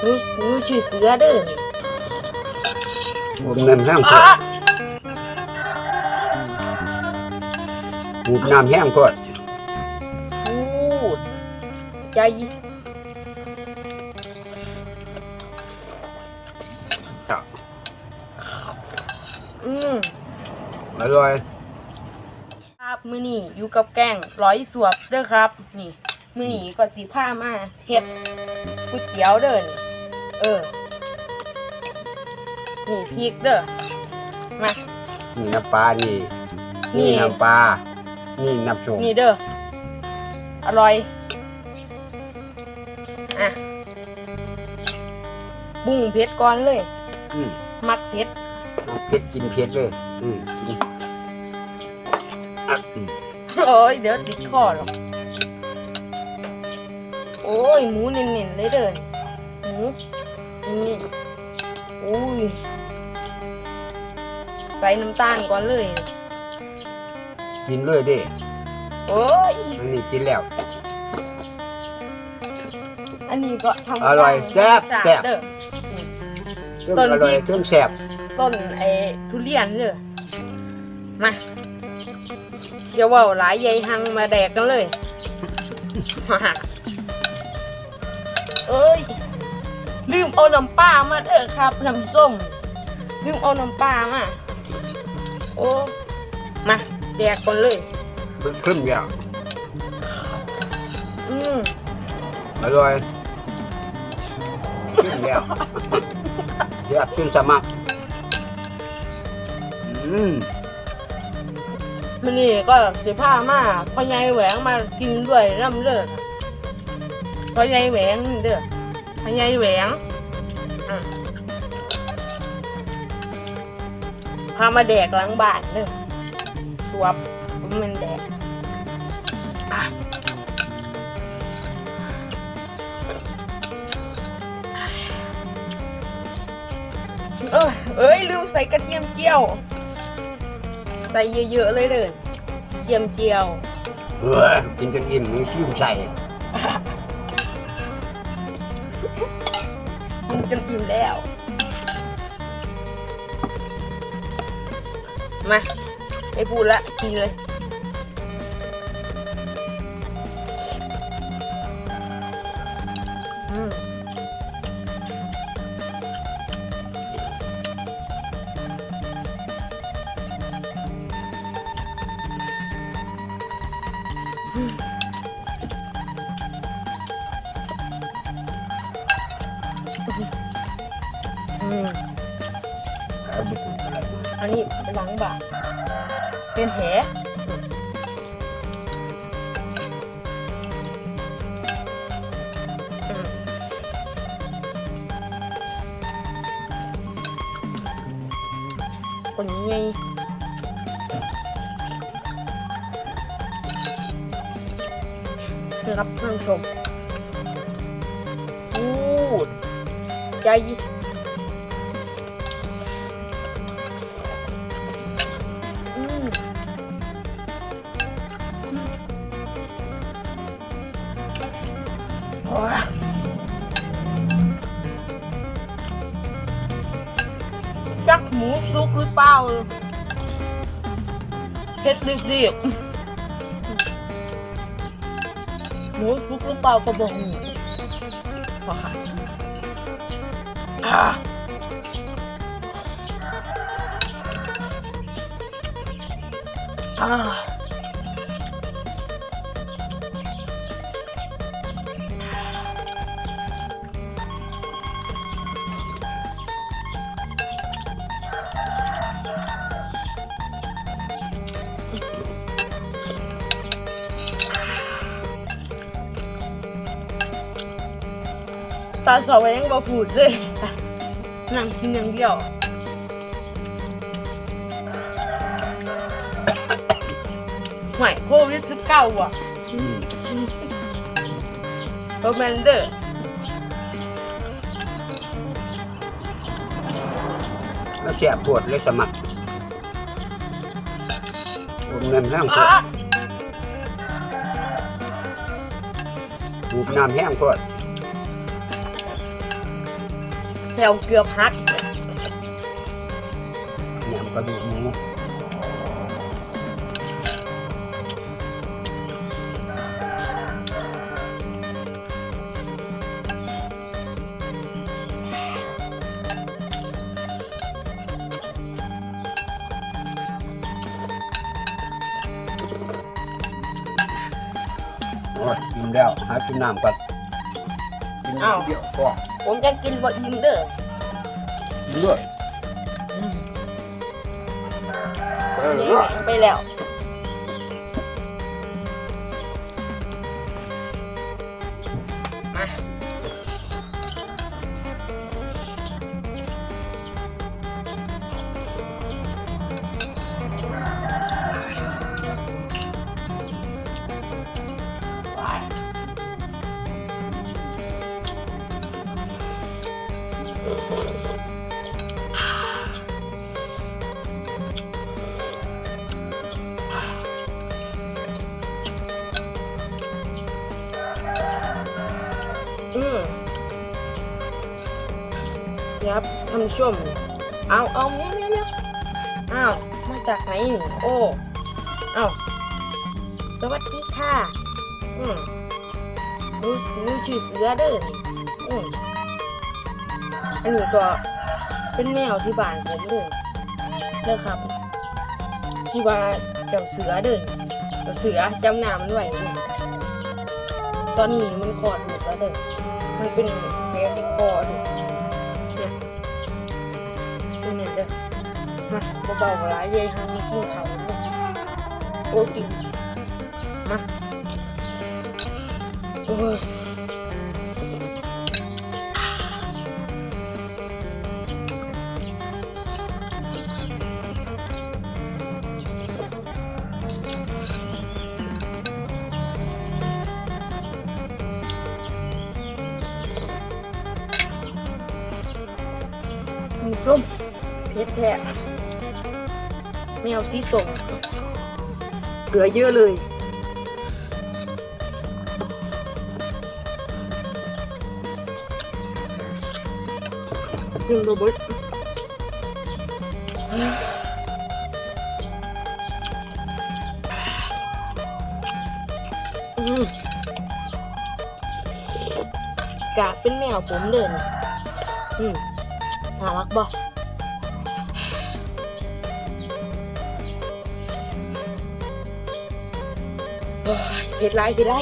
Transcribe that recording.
หนูหนูชื่อเสือเด้อนี่หูน้ำแห้งโคตรหูน้ำแห้งโคตรพูดใจอืมอร่อยครับมื้อนี้อยู่กับแกงร้อยสวบเด้อครับ นี่ มื้อนี้ก็สีผ้ามาเฮ็ดก๋วยเตี๋ยวเด้อนี่ เออ นี่พริกเด้อ มา นี่น้ำปลา นี่ นี่ นี่น้ำปลา นี่น้ำส้มนี่เด้อ อร่อย อะ บุ้งเผ็ดก่อนเลย อืมมักเผ็ดน้ำเผ็ดกินเผ็ดเลย อืมกินอะอืมโอ้ยเดี๋ยวติดคอหรอก โอ้ยหมูเน้นๆเลยเด้อหมู นี่โอ้ย ใส่น้ำตาลก่อนเลย กินเลยเด้โอ้ย อันนี้กินแล้ว อันนี้ก็ทำอร่อยแซ่บสาดแซ่บ เด้อ เครื่องต้นอร่อยพริก เครื่องแซ่บต้นไอ้ทุเรียนเด้อ มาเดี๋ยวเว่าหลายใยหังมาแดกกันเลยเอ้ย ลืมเอาน้ำปลามาเด้อครับน้ำส้มลืมเอาน้ำปลามาโอ้มาแดกกันเลยเครื่องเดียวอืมอร่อยกินแล้วแซ่บจนสมัครอืมมันนี่ก็สิผ้ามาพ่อใหญ่แหวงมากินด้วยน้ำเลือดพ่อใหญ่แหวงนี่เด้อ พ่อใหญ่แหวงอะพามาแดกหลังบ้านเด้อสวบมันแดกอะเอ้ยเอ้ย ลืมใส่กระเทียมเจียว ใส่เยอะๆเลยเด้อเทียมเจียว เออกินจนอิ่มมีชิมใส่ มันจนอิ่มแล้ว มาไม่พูดละกินเลยอืม อืมอันนี้หลังบ่าเป็นแหอืมคนไงรับท่านชม ใจจักหมูสุกหรือเปล่าเผ็ดดิบๆหมูสุกหรือเปล่าก็บอกหมูว่าค่ะ อ่า ตาสาวยังบ่พูดเลยนั่งกินอย่างเดียวหวยโควิดสิบเก้าว่ะอืมโรแมนเดอร์แล้วแซ่บปวดเลยสมัครอมเงินแห้งโคตรหูน้ำแห้งโคต ถวเกือบหักเนี่ยมันก็ดูกหมูโอ้ยกินแล้วหากินน้ำก่อนกินอ้าวเดี๋ยวก็ ผมจะกินบ่อิ่มเด้อกินด้วยเออนี่ไปแล้ว อืมครับท่านผู้ชม เอาเอาเนี้ยเนี้ยอ้าว มาจากไหนโอ้เอาสวัสดีค่ะ อืมหนูหนูชื่อเสือเด้อนี่อืม อันนี้ก็เป็นแมวที่บ้านผมเด้อเด้อครับ ที่ว่าเจ้าเสือเด้อเจ้าเสือจำหนามันไว้เด้อตอนนี้มันคอดหมดแล้วเด้อมันเป็นแผลที่คอด้อเนี่ยตัวเนี่ยเด้อมาเบาๆหลายเยัยหันมากินเขาโอ้ติมาโอ้ยีส้มเพชรแท้แมวสีส้มเหลือเยอะเลย Yung robot. อืมกาเป็นแมวผมเดินอืม น่ารักบ่โอ้ยเผ็ดไรเผ็ดไร